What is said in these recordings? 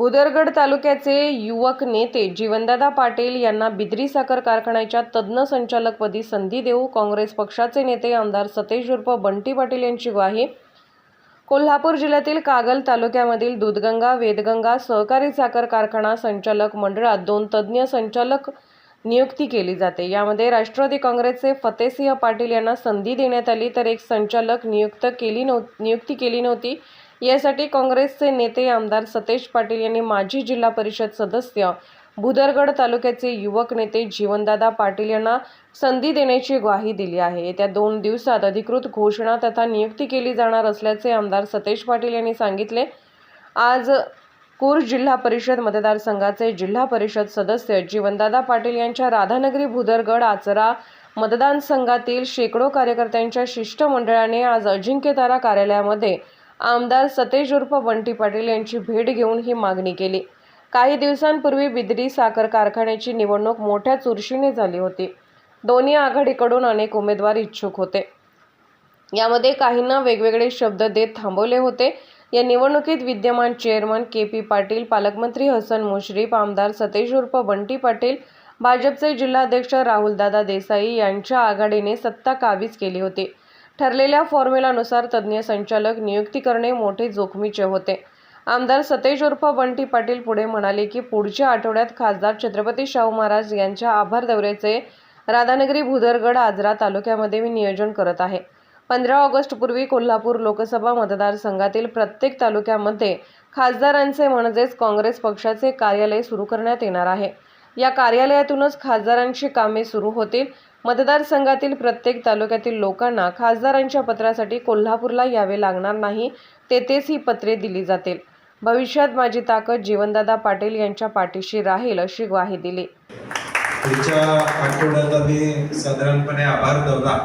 भुदरगड तालुक्याचे युवक नेते जीवनदादा पाटील यांना बिद्री साखर कारखान्याच्या तज्ज्ञ संचालकपदी संधी देऊ काँग्रेस पक्षाचे नेते आमदार सतेज उर्फ बंटी पाटील यांची ग्वाही. कोल्हापूर जिल्ह्यातील कागल तालुक्यामधील दूधगंगा वेदगंगा सहकारी साखर कारखाना संचालक मंडळात दोन तज्ज्ञ संचालक नियुक्ती केली जाते. यामध्ये राष्ट्रवादी काँग्रेसचे फतेसिंह पाटील यांना संधी देण्यात आली तर एक संचालक नियुक्त केली नव्ह नियुक्ती केली नव्हती. यासाठी काँग्रेसचे नेते आमदार सतेज पाटील यांनी माजी जिल्हा परिषद सदस्य भुदरगड तालुक्याचे युवक नेते जीवनदादा पाटील यांना संधी देण्याची ग्वाही दिली आहे. येत्या दोन दिवसात अधिकृत घोषणा तथा नियुक्ती केली जाणार असल्याचे आमदार सतेज पाटील यांनी सांगितले. आज कूर जिल्हा परिषद मतदारसंघाचे जिल्हा परिषद सदस्य जीवनदादा पाटील यांच्या राधानगरी भुदरगड आचरा मतदानसंघातील शेकडो कार्यकर्त्यांच्या शिष्टमंडळाने आज अजिंक्यतारा कार्यालयामध्ये आमदार सतेज उर्फ बंटी पाटील यांची भेट घेऊन ही मागणी केली. काही दिवसांपूर्वी बिद्री साखर कारखान्याची निवडणूक मोठ्या चुरशीने झाली होती. दोन्ही आघाडीकडून अनेक उमेदवार इच्छुक होते. यामध्ये काहींना वेगवेगळे शब्द देत थांबवले होते. या निवडणुकीत विद्यमान चेअरमन के पी पाटील पालकमंत्री हसन मुश्रीफ आमदार सतेज उर्फ बंटी पाटील भाजपचे जिल्हाध्यक्ष राहुलदादा देसाई यांच्या आघाडीने सत्ता काबीज केली होती. ठरलेल्या फॉर्म्युलानुसार तज्ज्ञ संचालक नियुक्ती करणे मोठे जोखमीचे होते. आमदार सतेज उर्फ बंटी पाटील पुढे म्हणाले की पुढच्या आठवड्यात खासदार छत्रपती शाहू महाराज यांच्या आभार दौऱ्याचे राधानगरी भुदरगड आजरा तालुक्यामध्ये मी नियोजन करत आहे. पंधरा ऑगस्टपूर्वी कोल्हापूर लोकसभा मतदारसंघातील प्रत्येक तालुक्यामध्ये खासदारांचे म्हणजेच काँग्रेस पक्षाचे कार्यालय सुरू करण्यात येणार आहे. या कार्यालयातूनच खासदारांची कामे सुरू होतील. मतदारसंघातील प्रत्येक तालुक्यातील लोकांना खासदारांच्या पत्रासाठी कोल्हापूरला यावे लागणार नाही तेथेच ही पत्रे दिली जातील. भविष्यात माझी ताकद जीवनदादा पाटील यांच्या पाठीशी राहील अशी ग्वाही दिली. पुढच्या आठवड्यात आम्ही साधारणपणे आभार दौरा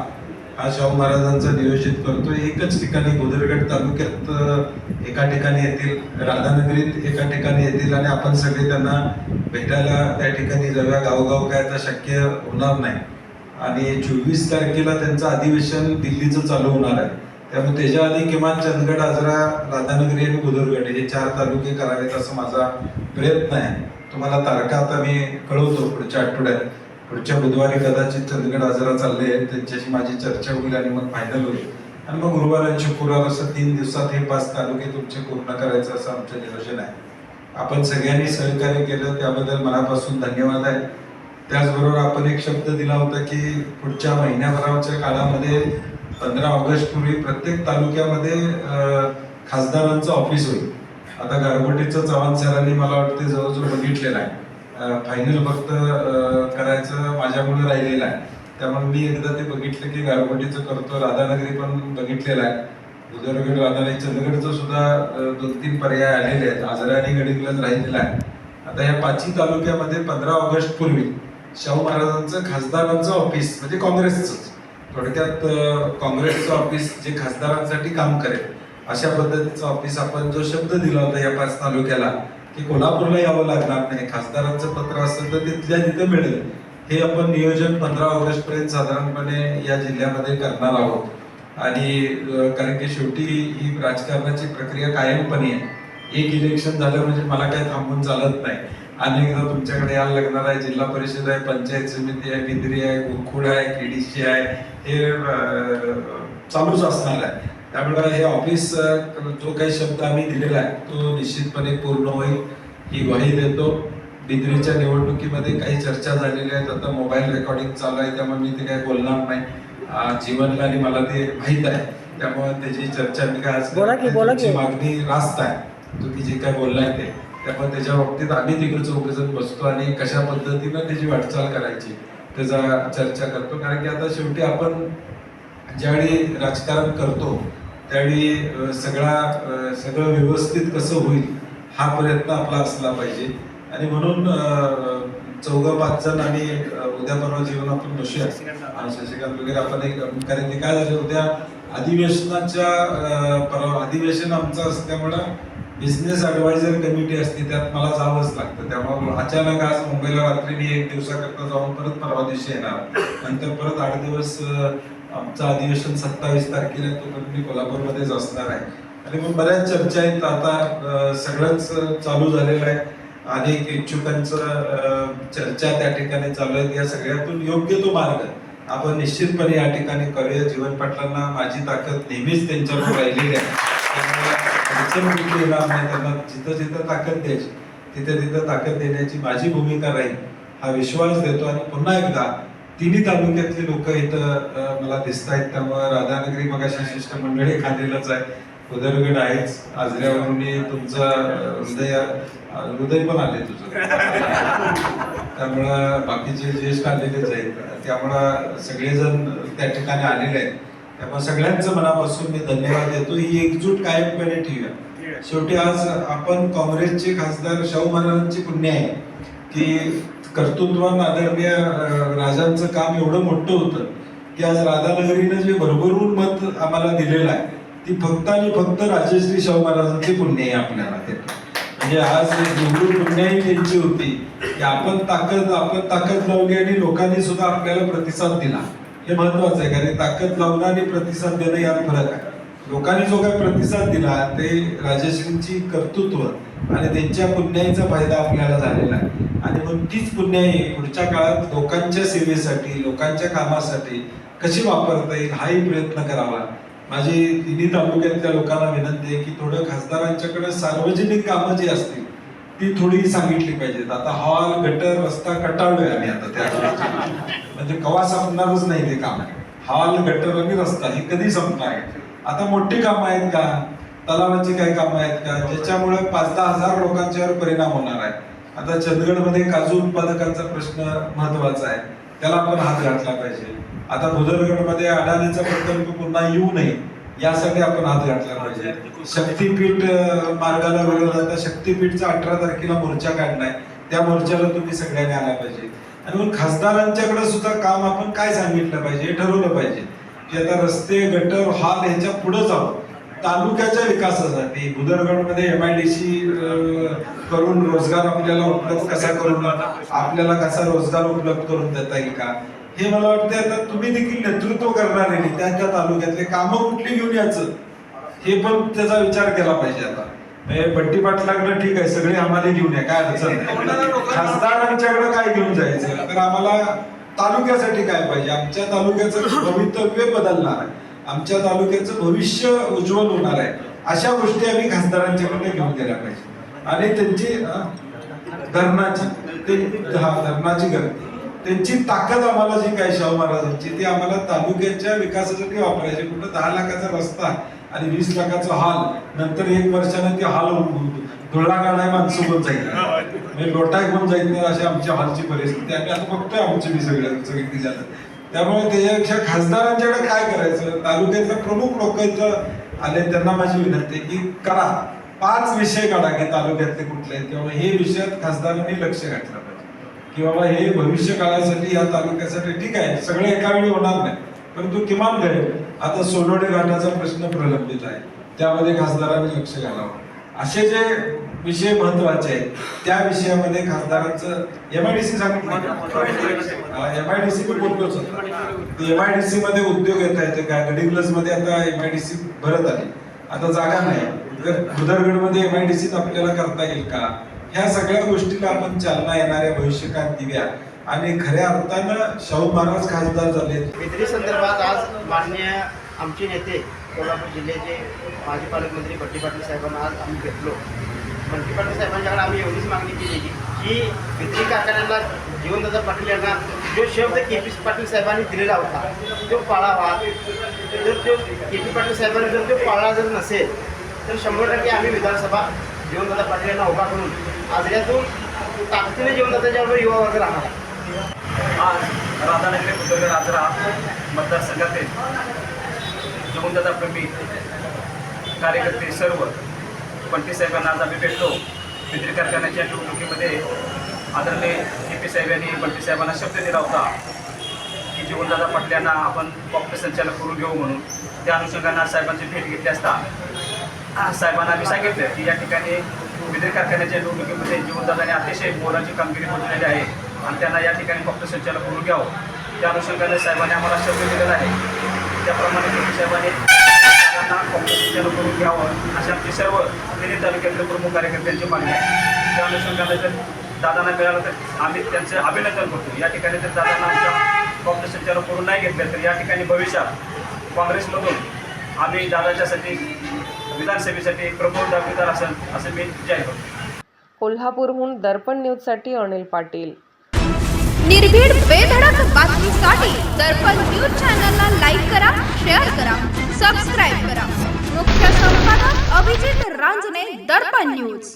हा शाहू महाराजांचा नियोजित करतो एकच ठिकाणी गोदरगड तालुक्यात एका ठिकाणी येतील राधानगरीत एका ठिकाणी येतील आणि आपण सगळे त्यांना भेटायला त्या ठिकाणी जाऊया. गावगाव काय तर शक्य होणार नाही. आणि चोवीस तारखेला त्यांचं अधिवेशन दिल्लीचं चालू होणार आहे. त्यामुळे त्याच्या आधी किमान चंदगड आजरा राधानगरी आणि बुदरगड हे चार तालुके करावेत असा माझा प्रयत्न आहे. तुम्हाला तारखा आता मी कळवतो पुढच्या आठवड्यात. पुढच्या बुधवारी कदाचित चंदगड आजरा चालले आहेत त्यांच्याशी माझी चर्चा होईल आणि मग फायनल होईल. आणि मग गुरुवार आणि शुक्रवार असं तीन दिवसात हे पाच तालुके तुमचे पूर्ण करायचं असं आमचं नियोजन आहे. आपण सगळ्यांनी सहकार्य केलं त्याबद्दल मनापासून धन्यवाद आहे. त्याचबरोबर आपण एक शब्द दिला होता की पुढच्या महिन्याभराच्या काळामध्ये पंधरा ऑगस्ट पूर्वी प्रत्येक तालुक्यामध्ये खासदारांचं ऑफिस होईल. आता गारगोटीचं चव्हाण सरांनी मला वाटते जवळजवळ बघितलेलं आहे. फायनल फक्त करायचं माझ्यामुळे राहिलेलं आहे. त्यामुळे मी एकदा ते बघितलं की गारगोटीचं करतो राधानगरी पण बघितलेलं आहे. उदरगड राधानगरी चंदगडचं सुद्धा दोन तीन पर्याय आलेले आहेत. आजरा आणि गडिंगलज राहिलेला आहे. आता या पाचही तालुक्यामध्ये पंधरा ऑगस्ट पूर्वी शाहू महाराजांचं खासदारांचं ऑफिस म्हणजे काँग्रेसच. थोडक्यात काँग्रेसचं ऑफिस जे खासदारांसाठी काम करेल अशा पद्धतीचं ऑफिस आपण जो शब्द दिला होता या पाच तालुक्याला की कोल्हापूरला यावं लागणार नाही खासदारांचं पत्र असेल तर तिथल्या तिथं मिळेल हे आपण नियोजन पंधरा ऑगस्ट पर्यंत साधारणपणे या जिल्ह्यामध्ये करणार आहोत. आणि कारण की शेवटी ही राजकारणाची प्रक्रिया कायमपणे आहे. एक इलेक्शन झालं म्हणजे मला काय थांबून चालत नाही. अनेकदा तुमच्याकडे यायला लागणार आहे जिल्हा परिषद आहे पंचायत समिती आहे बिद्री आहे गुरखुड आहे केडीसी आहे हे चालूच असणार आहे. त्यामुळे हे ऑफिस जो काही शब्द आम्ही दिलेला आहे तो निश्चितपणे पूर्ण होईल. ही ग्वाही देतो. बिद्रीच्या निवडणुकीमध्ये काही चर्चा झालेल्या आहेत आता मोबाईल रेकॉर्डिंग चालू आहे त्यामुळे मी ते काही बोलणार नाही. जीवनला आणि मला ते माहीत आहे. त्यामुळे त्याची चर्चा मी काय मागणी रास्त आहे. तुम्ही जे काय बोललाय ते. त्यामुळे त्याच्या बाबतीत आम्ही तिकडे चौघ जण बसतो आणि कशा पद्धतीनं त्याची वाटचाल करायची त्याचा चर्चा करतो. कारण की आता शेवटी आपण ज्यावेळी राजकारण करतो त्यावेळी सगळा सगळं व्यवस्थित कसं होईल हा प्रयत्न आपला असला पाहिजे. आणि म्हणून चौघं पाच जण आणि उद्या परवा जीवन आपण बसूया. आणि शशिकांत वगैरे आपण एक कारण की काय झालं उद्या अधिवेशनाच्या परवा अधिवेशन आमचं असल्यामुळं बिझनेस ॲडवायझर कमिटी असते त्यात मला जावंच लागतं. त्यामुळे अचानक आज मुंबईला रात्री मी एक दिवसाकरता जाऊन परत परवा दिवशी येणार. नंतर परत आठ दिवस आमचं अधिवेशन सत्तावीस तारखेला तो पण मी कोल्हापूरमध्येच असणार आहे. आणि मग बऱ्याच चर्चा आहेत. आता सगळंच चालू झालेलं आहे. अनेक इच्छुकांचं चर्चा त्या ठिकाणी चालू आहेत. या सगळ्यातून योग्य तो मार्ग आपण निश्चितपणे या ठिकाणी करूया. जीवन पाटलांना माझी ताकद नेहमीच त्यांच्यावर राहिलेली आहे. त्यामुळे अडचण कुठली येणार नाही त्यांना जिथं जिथं ताकद द्यायची तिथे तिथं ताकद देण्याची माझी भूमिका राहील हा विश्वास देतो. आणि पुन्हा एकदा तिन्ही तालुक्यातले लोक इथं मला दिसत आहेत त्यामुळे राधानगरी मगाशी शिष्टमंडळी खाल्लेलंच आहे. उदरगड आहेच. आजऱ्यावरून तुमचं हृदय हृदय पण आले तुझं. त्यामुळं बाकीचे ज्येष्ठ आलेलेच आहेत. त्यामुळं सगळेजण त्या ठिकाणी आलेले आहेत. त्यामुळे सगळ्यांचं मनापासून मी धन्यवाद देतो. ही एकजूट कायमपणे ठेवूया शेवटी आज आपण काँग्रेसचे खासदार शाहू महाराजांची पुण्य आहे. की कर्तृत्वान आदरणीय राजांचं काम एवढं मोठं होतं की आज राधानगरीनं जे भरभरून मत आम्हाला दिलेलं आहे ती फक्त आणि फक्त राजश्री शाहू महाराजांची पुण्य आहे आपल्याला म्हणजे आज निवडून पुण्याही त्यांची होती की आपण ताकद आपण ताकद लावली आणि लोकांनी सुद्धा आपल्याला प्रतिसाद दिला. हे महत्वाचं आहे कारण ताकद लावणं आणि प्रतिसाद देणं यात फरक आहे. लोकांनी जो काही प्रतिसाद दिला ते राजश्रींची कर्तृत्व आणि त्यांच्या पुण्याईचा फायदा आपल्याला झालेला आहे. आणि मग तीच पुण्याई पुढच्या काळात लोकांच्या सेवेसाठी लोकांच्या कामासाठी कशी वापरता येईल हाही प्रयत्न करावा. माझी तिन्ही तालुक्यातल्या लोकांना विनंती आहे की थोडं खासदारांच्याकडे सार्वजनिक कामं जी असतील ती थोडी सांगितली पाहिजेत आता हॉल गटर रस्ता कटाळलोय आम्ही आता त्या म्हणजे कवा संपणारच नाही ते काम. हॉल गटर आणि रस्ता हे कधी संपणार आहे? आता मोठी कामं आहेत का? तलावाची काही कामं आहेत का? ज्याच्यामुळे पाच दहा हजार लोकांच्यावर परिणाम होणार आहे. आता चंदगडमध्ये काजू उत्पादकांचा प्रश्न महत्त्वाचा आहे. त्याला आपण हात घातला पाहिजे. आता भुदरगडमध्ये अडाणीचा प्रकल्प पुन्हा येऊ नये. यासाठी आपण हात घातला पाहिजे. शक्तीपीठ मार्गाला वेळ आता शक्तीपीठचा अठरा तारखेला मोर्चा काढलाय त्या मोर्चाला तुम्ही सगळ्यांनी आला पाहिजे. आणि मग खासदारांच्याकडे सुद्धा काम आपण काय सांगितलं पाहिजे हे ठरवलं पाहिजे. की आता रस्ते गटर हाल ह्याच्या पुढे जाऊ तालुक्याच्या विकासासाठी भुदरगडमध्ये एम आय डी सी करून रोजगार आपल्याला उपलब्ध कसा करून आपल्याला कसा रोजगार उपलब्ध करून देता येईल का? हे मला वाटतं आता तुम्ही देखील नेतृत्व करणारे त्या त्या तालुक्यातले कामं कुठली घेऊन यायचं? हे पण त्याचा विचार केला पाहिजे आता. पट्टी पाठ लागणं ठीक आहे सगळे आम्हाला घेऊन या काय अडचण नाही. खासदारांच्याकडे काय घेऊन जायचं? तर आम्हाला तालुक्यासाठी काय पाहिजे? आमच्या तालुक्याचं भवितव्य बदलणार आहे. आमच्या तालुक्याचं भविष्य उज्ज्वल होणार आहे. अशा गोष्टी आम्ही खासदारांच्याकडे घेऊन गेल्या पाहिजे. आणि त्यांची धरणाची ते हा धरणाची गर्दी त्यांची ताकद आम्हाला जी काय शाहू महाराजांची ती आम्हाला तालुक्याच्या विकासासाठी वापरायची. कुठं दहा लाखाचा रस्ता आणि वीस लाखाचा हॉल नंतर एक वर्षाने हाल हॉल धुळा काढाय माणसं होऊन जाईल म्हणजे लोटाय होऊन जाईल नाही अशी आमच्या हॉलची परिस्थिती. आम्ही आता बघतोय आमची मी सगळ्या सगळी झालं त्यामुळे त्याच्यापेक्षा खासदारांच्याकडे काय करायचं? तालुक्यातले प्रमुख लोक इथं आले त्यांना माझी विनंती की करा. पाच विषय काढा की तालुक्यातले कुठले आहेत. किंवा हे विषयात खासदारांनी लक्ष घातलं. की बाबा हे भविष्य काळासाठी या तालुक्यासाठी ठीक आहे सगळे एका वेळी होणार नाही. परंतु किमान घडेल आता सोनोडे घाटाचा प्रश्न प्रलंबित आहे. त्यामध्ये खासदारांनी लक्ष घालावं. असे जे विषय महत्त्वाचे आहेत त्या विषयामध्ये खासदारांचं एम आय डी सी सांगितलं सी पण बोलतोच सी मध्ये उद्योग येत आहेत काय गडिंग्लजमध्ये आता एम आय डी सी भरत आली. आता जागा नाही. तर भुदरगडमध्ये एमआयडीसी आपल्याला करता येईल का? ह्या सगळ्या गोष्टीला आपण चालना येणाऱ्या भविष्यकाळात दिव्या. आणि खऱ्या अर्थानं शाहू महाराज खासदार झाले. मित्री संदर्भात आज मान्य आमचे नेते कोल्हापूर जिल्ह्याचे माजी पालकमंत्री बट्टी पाटील साहेबांना आज आम्ही भेटलो. बट्टी पाटील साहेबांच्याकडे आम्ही एवढीच मागणी केली की की विक्री कारखान्याला जीवनदादा पाटील यांना जो शब्द के पी पाटील साहेबांनी दिलेला होता तो पाळावा जर तो के पी पाटील साहेबांनी जर तो पाळला जर नसेल तर शंभर टक्के आम्ही विधानसभा जीवनदादा पाटील यांना उभा करून आजऱ्यातून ताकदीने जीवनदादा ज्यावर युवा वर्ग राहणार. आज राधानगरी बुद्रगड आजरा मतदारसंघातील जीवनदादा प्रेमी कार्यकर्ते सर्व पंटी साहेबांना आज आम्ही भेटलो. बिद्री कारखान्याच्या निवडणुकीमध्ये आदरणीय के पी साहेब यांनी बंटी साहेबांना शब्द दिला होता की जीवनदादा पाटल्यांना आपण कॉप्टर संचालक करून घेऊ म्हणून. त्या अनुषंगानं साहेबांची भेट घेतली असता. साहेबांना आम्ही सांगितलं की या ठिकाणी बिद्री कारखान्याच्या निवडणुकीमध्ये जीवनदादाने अतिशय मोलाची कामगिरी बजावलेली आहे आणि त्यांना या ठिकाणी फक्त संचालक करून घ्यावं. त्या अनुषंगाने साहेबांनी आम्हाला शब्द दिलेला आहे. त्याप्रमाणे साहेबांनी त्यांना कॉप्टर संचालक करून घ्यावं अशा आमची सर्व तिन्ही तालुक्यातील प्रमुख कार्यकर्त्यांची मागणी आहे. त्या अनुषंगाने जर दादांना मिळालं तर आम्ही त्यांचं अभिनंदन करतो. या ठिकाणी जर दादांना आमच्या फक्त संचालक करून नाही घेतलं तर या ठिकाणी भविष्यात काँग्रेसमधून आम्ही दादाच्यासाठी विधानसभेसाठी प्रमुख दावेदार असेल असं मी जाहीर करतो. कोल्हापूरहून दर्पण न्यूजसाठी अनिल पाटील. निर्भीड बेधडक बातमीसाठी दर्पण न्यूज चॅनलला लाईक करा शेअर करा सबस्क्राईब करा. मुख्य संपादक अभिजित रांजणे दर्पण न्यूज.